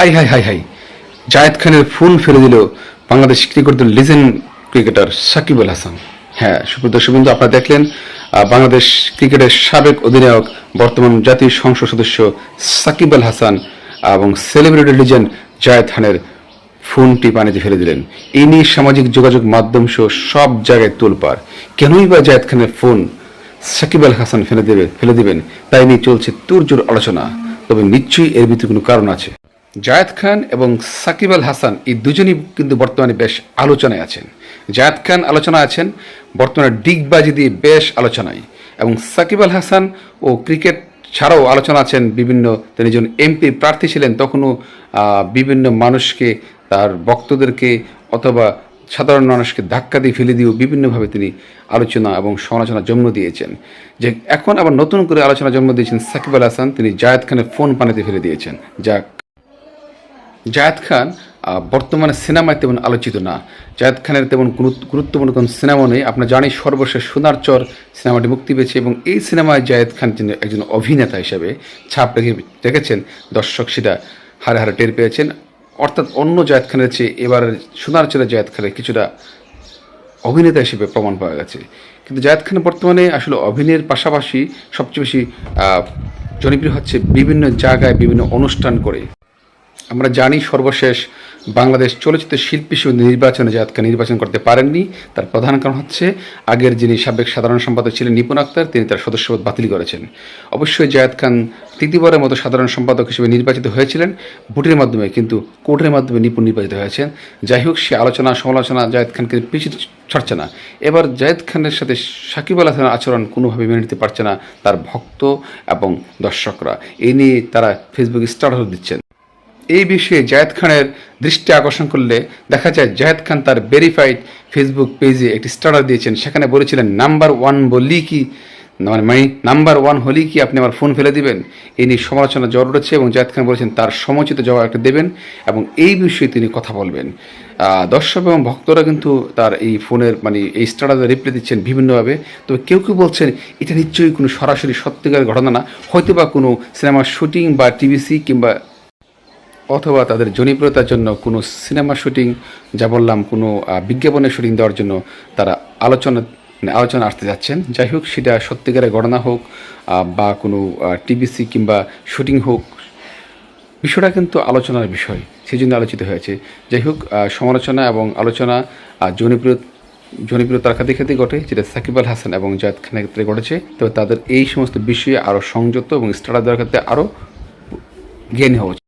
Hi hi hi hi. Zayed খানের ফুল ফেলে দিল বাংলাদেশ ক্রিকেট দল লিজেন্ড ক্রিকেটার সাকিব আল হাসান। হ্যাঁ সুপ্রদর্শক বিন্দু আপনারা দেখলেন বাংলাদেশ ক্রিকেটের সাবেক অধিনায়ক, বর্তমান জাতীয় সংসদ সদস্য সাকিব আল হাসান এবং সেলিব্রিটি লিজেন্ড জায়েদ খানের ফোনটি পানিতে ফেলে দিলেন। এই নিয়ে সামাজিক যোগাযোগ মাধ্যম সহ সব জায়গায় তোলপাড়। কেনই বা জায়েদ খানের ফোন সাকিব আল হাসান ফেলে দেবে, ফেলে দিবেন, তাই নিয়ে চলছে তুরজোর আলোচনা। তবে নিশ্চয়ই এর ভিতরে কোনো কারণ আছে। জায়েদ খান এবং সাকিব আল হাসান, এই দুজনই কিন্তু বর্তমানে বেশ আলোচনায় আছেন। জায়েদ খান আলোচনায় আছেন, বর্তমানে ডিগবাজি দিয়ে বেশ আলোচনায়। এবং সাকিব আল হাসান ও ক্রিকেট ছাড়াও আলোচনা আছেন বিভিন্ন, তিনি যখন এমপি প্রার্থী ছিলেন, তখনও বিভিন্ন মানুষকে, তার ভক্তদেরকে অথবা সাধারণ মানুষকে ধাক্কা দিয়ে ফেলে দিয়েও বিভিন্নভাবে তিনি আলোচনা এবং সমালোচনা জন্ম দিয়েছেন। যে এখন আবার নতুন করে আলোচনা জন্ম দিয়েছেন সাকিব আল হাসান, তিনি জায়েদ খানের ফোন পানিতে ফেলে দিয়েছেন। যা জায়েদ খান বর্তমানে সিনেমায় তেমন আলোচিত না। জায়দ খানের তেমন গুরুত্বপূর্ণ কোনো সিনেমা নেই। আপনারা জানেন সর্বশেষ সোনার চর সিনেমাটি মুক্তি পেয়েছে এবং এই সিনেমায় জায়েদ খান তিনি একজন অভিনেতা হিসেবে ছাপ রেখে রেখেছেন, দর্শক সেটা হারে হারে টের পেয়েছেন। অর্থাৎ অন্য জায়েদ খানের চেয়ে এবার সোনার চরে জায়েদ খানের কিছুটা অভিনেতা হিসেবে প্রমাণ পাওয়া গেছে। কিন্তু জায়েদ খান বর্তমানে আসলে অভিনয়ের পাশাপাশি সবচেয়ে বেশি জনপ্রিয় হচ্ছে বিভিন্ন জায়গায় বিভিন্ন অনুষ্ঠান করে। আমরা জানি সর্বশেষ বাংলাদেশ চলচ্চিত্র শিল্পী সমিতি নির্বাচনে খান নির্বাচন করতে পারেননি, তার প্রধান কারণ হচ্ছে আগের যিনি সাবেক সাধারণ সম্পাদক ছিলেন নিপুণ আক্তার, তিনি তার সদস্যপদ বাতিল করেছেন। অবশ্যই জায়েদ খান তৃতীয়বারের মতো সাধারণ সম্পাদক হিসেবে নির্বাচিত হয়েছিলেন ভোটের মাধ্যমে, কিন্তু কোর্টের মাধ্যমে নিপুণ নির্বাচিত হয়েছেন। যাই হোক, সে আলোচনা সমালোচনা জায়েদ খানকে পিছিয়ে ছাড়ছে না। এবার জায়েদ খানের সাথে সাকিব আল হাসানের আচরণ কোনোভাবে মেনে নিতে পারছে না তার ভক্ত এবং দর্শকরা। এই নিয়ে তারা ফেসবুকে স্টার্ট দিচ্ছেন। এই বিষয়ে জায়েদ খানের দৃষ্টি আকর্ষণ করলে দেখা যায় জায়েদ খান তার ভেরিফাইড ফেসবুক পেজে একটি স্টার্টার দিয়েছেন। সেখানে বলেছিলেন নাম্বার ওয়ান বললি কি? মানে মানে নাম্বার ওয়ান হলেই কি? আপনি আমার ফোন ফেলে দিবেন। এই নিয়ে সমালোচনা জ্বর উঠেছে এবং জায়েদ খান বলেছেন, তার সমুচিত জবাব একটা দেবেন এবং এই বিষয়ে তিনি কথা বলবেন। দর্শক এবং ভক্তরা কিন্তু তার এই ফোনের মানে এই স্টার্টারে রিপ্লাই দিচ্ছেন বিভিন্নভাবে। তবে কেউ কেউ বলছেন, এটা নিশ্চয়ই কোনো সরাসরি সত্যিকার ঘটনা না। হয়তো বা কোনো সিনেমার শুটিং বা টিভিসি কিংবা অথবা তাদের জনপ্রিয়তার জন্য কোনো সিনেমা শুটিং যা বললাম কোনো বিজ্ঞাপনের শুটিং দেওয়ার জন্য তারা আলোচনা মানে আলোচনা আসতে যাচ্ছেন। যাই হোক সেটা সত্যিকারের ঘটনা হোক বা কোনো টিভিসি কিংবা শুটিং হোক বিষয়টা কিন্তু আলোচনার বিষয় সেই জন্য আলোচিত হয়েছে। যাই হোক সমালোচনা এবং আলোচনা আহ, জনপ্রিয় জনপ্রিয়তার খাতে ঘটে যেটা সাকিব আল হাসান এবং জায়দ খানের ক্ষেত্রে ঘটেছে। তবে তাদের এই সমস্ত বিষয়ে আরও সংযত এবং স্টাডা দেওয়ার ক্ষেত্রে আরও জ্ঞানী হওয়া।